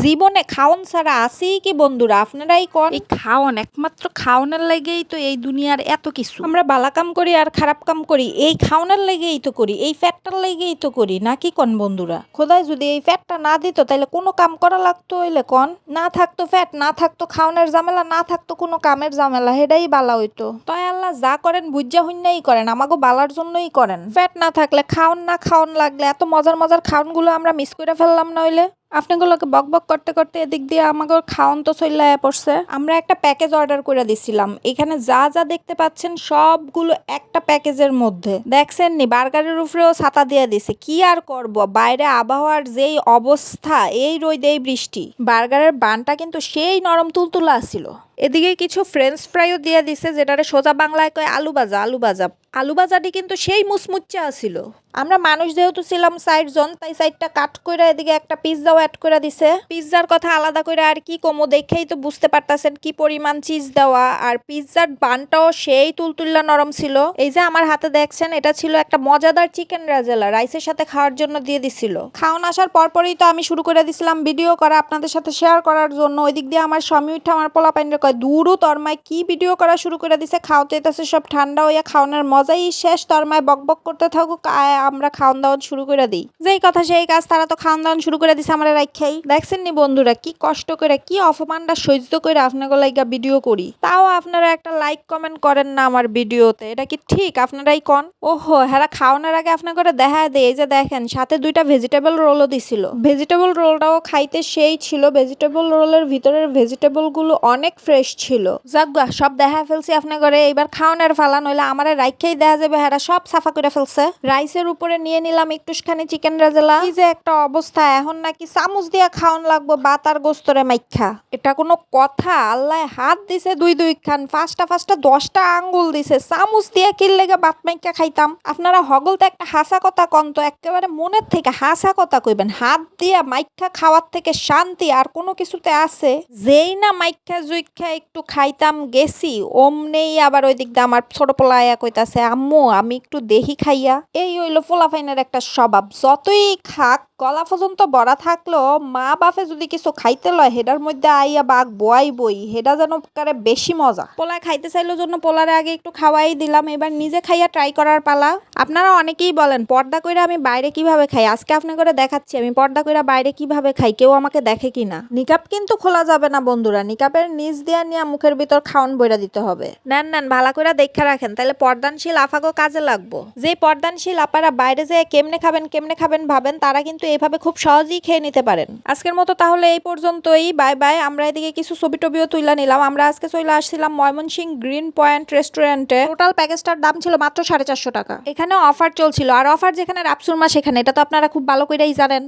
জীবনে খাওন ছাড়া আছেই কি বন্ধুরা? আপনারাই কন? এই খাওন একমাত্র খাওনের লেগেই তো এই দুনিয়ার এত কিছু। আমরা বালা কাম করি আর খারাপ কাম করি এই খাওনের লেগেই তো করি এই ফ্যাটটার লেগেই তো করি না কি কন বন্ধুরা? খোদায় যদি এই ফ্যাটটা না দিত তাহলে কোনো কাম করা লাগতো হইলে কন? না থাকতো ফ্যাট না থাকতো খাওনের ঝামেলা না থাকতো কোনো কামের ঝামেলা হেডাই বালা হইতো। তাই আল্লাহ যা করেন বুঝা হইনাই করেন আমাকে বালার জন্যই করেন। ফ্যাট না থাকলে খাওন না খাওন লাগলে এত মজার মজার খাওনগুলো আমরা মিস করে ফেললাম নইলে আপনাগুলোকে বক বক করতে করতে এদিক দিয়ে আমাকে খাওন তো চল্লায় পড়ছে। আমরা একটা প্যাকেজ অর্ডার করে দিছিলাম। এখানে যা যা দেখতে পাচ্ছেন সবগুলো একটা প্যাকেজের মধ্যে। দেখছেন নি, বার্গারের উপরেও ছাতা দিয়ে দিছে। কি আর করব? বাইরে আবহাওয়ার যেই অবস্থা, এই রোদ এই বৃষ্টি। বার্গারের বানটা কিন্তু সেই নরম তুলতুলা ছিল। এদিকে কিছু ফ্রেঞ্চ ফ্রাইও দিয়ে দিছে, যেটারে সোজা বাংলায় কয় আলু ভাজা আলু ভাজা। আলু ভাজাটি কিন্তু সেই মুচমুচ্চা আছিল। আমরা মানুষ যেহেতু ছিলাম ষাট জন তাই সাইডটা কাট করে এদিকে একটা পিৎজাও অ্যাড করে দিছে। পিৎজার কথা আলাদা করে আর কি কমো, দেখেই তো বুঝতে পারতাছেন কি পরিমাণ চিজ দেওয়া। আর পিৎজার বানটাও সেই তুলতুল্লা নরম ছিল। এই যে আমার হাতে দেখছেন, এটা ছিল একটা মজাদার চিকেন রাজেলা রাইসের সাথে খাওয়ার জন্য দিয়ে দিছিল। খাওয়ান আসার পরপরই তো আমি শুরু করে দিছিলাম ভিডিও করা আপনাদের সাথে শেয়ার করার জন্য। ওই দিক দিয়ে আমার স্বামী উঠে আমার পোলা পাইনের কয় দূরও তরমায় কি ভিডিও করা শুরু করে দিছে খাওয়াতে যেতেছে সব ঠান্ডা হইয়া খাওয়ানোর মজাই শেষ তরমায় বক বক করতে থাকুক আমরা খাওয়ান দাওয়ান শুরু করে দিই। যেই কথা সেই কাজ, তারা তো খাওয়ান দাওয়ান শুরু করে দিছে আমরা রাখাই দেখছেন নি বন্ধুরা কি কষ্ট করে, কি অপমানটা সহ্য করে আপনাকে লাইগা ভিডিও করি? তাও আপনারা একটা লাইক কমেন্ট করেন না আমার ভিডিওতে, এটা কি ঠিক? আপনারাই কন? ওহো হ্যাঁ খাওয়ানোর আগে আপনার করে দেখা দেয় এই যে দেখেন, সাথে দুইটা ভেজিটেবল রোলও দিছিল। ভেজিটেবল রোলটাও খাইতে সেই ছিল ভেজিটেবল রোলের ভিতরের ভেজিটেবলগুলো অনেক ফ্রেশ ছিল। যাক সব দেখা ফেলছি আপনার ঘরে। এবার খাওয়ানোর ফালা, নইলে আমার রাইখাই দেখা যাবে। হ্যাঁ সব সাফা করে ফেলছে। রাইসের উপরে নিয়ে নিলাম একটুখানি চিকেন রাজেলা এই যে একটা অবস্থা, এখন নাকি চামচ দিয়া খাওয়ান লাগবো বাত আর গোস্তরে মাইখা এটা কোনো কথা, আল্লাহ হাত দিছে দুই দুই খান ফার্স্টটা ফার্স্টটা দশটা আঙ্গুল দিছে। চামচ দিয়ে কিল লেগে বাত মাইখা খাইতাম। আপনারা হগল তো একটা হাসা কথা কন তো একেবারে মনের থেকে হাসা কথা কইবেন। হাত দিয়া মাইখা খাওয়ার থেকে শান্তি আর কোনো কিছুতে আছে? যেই না মাইখা জুইখা একটু খাইতাম, গেছি। অমনেই আবার ওই দিক দিয়ে আমার ছোট পোলা আয়া কইতাছে, আম্মু, আমি একটু দেহি খাইয়া। এই হইল পোলাফাইনের একটা স্বভাব। যতই খাক গলা পর্যন্ত বড়া থাকলেও মা বাপে যদি কিছু খাইতে লয় হেডার মধ্যে আইয়া বাঘ বই বই হেডা যেন কারে বেশি মজা। পোলা খাইতে চাইলো জন্য পোলারে আগে একটু খাওয়াই দিলাম এবার নিজে খাইয়া ট্রাই করার পালা। আপনারা অনেকেই বলেন পর্দা কইরা আমি বাইরে কীভাবে খাই? আজকে আপনি করে দেখাচ্ছি আমি পর্দা কইরা বাইরে কীভাবে খাই কেউ আমাকে দেখে কিনা? নিকাপ কিন্তু খোলা যাবে না বন্ধুরা নিকাপের নিচ দিয়া নিয়ে মুখের ভিতর খাওন বইরা দিতে হবে। নেন নেন ভালো করে দেখা রাখেন তাহলে পর্দানশীল আফাগো কাজে লাগবো। যে পর্দানশীল আপারা বাইরে যেয়ে কেমনে খাবেন কেমনে খাবেন ভাবেন তারা কিন্তু এইভাবে খুব সহজেই খেয়ে নিতে পারেন। আজকের মতো তাহলে এই পর্যন্তই। Bye bye. আমরা এদিকে কিছু ছবি টবিও তুলে নিলাম। আমরা আজকে চলে আসছিলাম ময়মনসিং গ্রিন পয়েন্ট রেস্টুরেন্টে। টোটাল প্যাকেজটার দাম ছিল মাত্র সাড়ে চারশো টাকা। এখানে অফার চলছিল। আর অফার যেখানে রাপসুরমা, সেখানে। এটা তো আপনারা খুব ভালো করেই জানেন।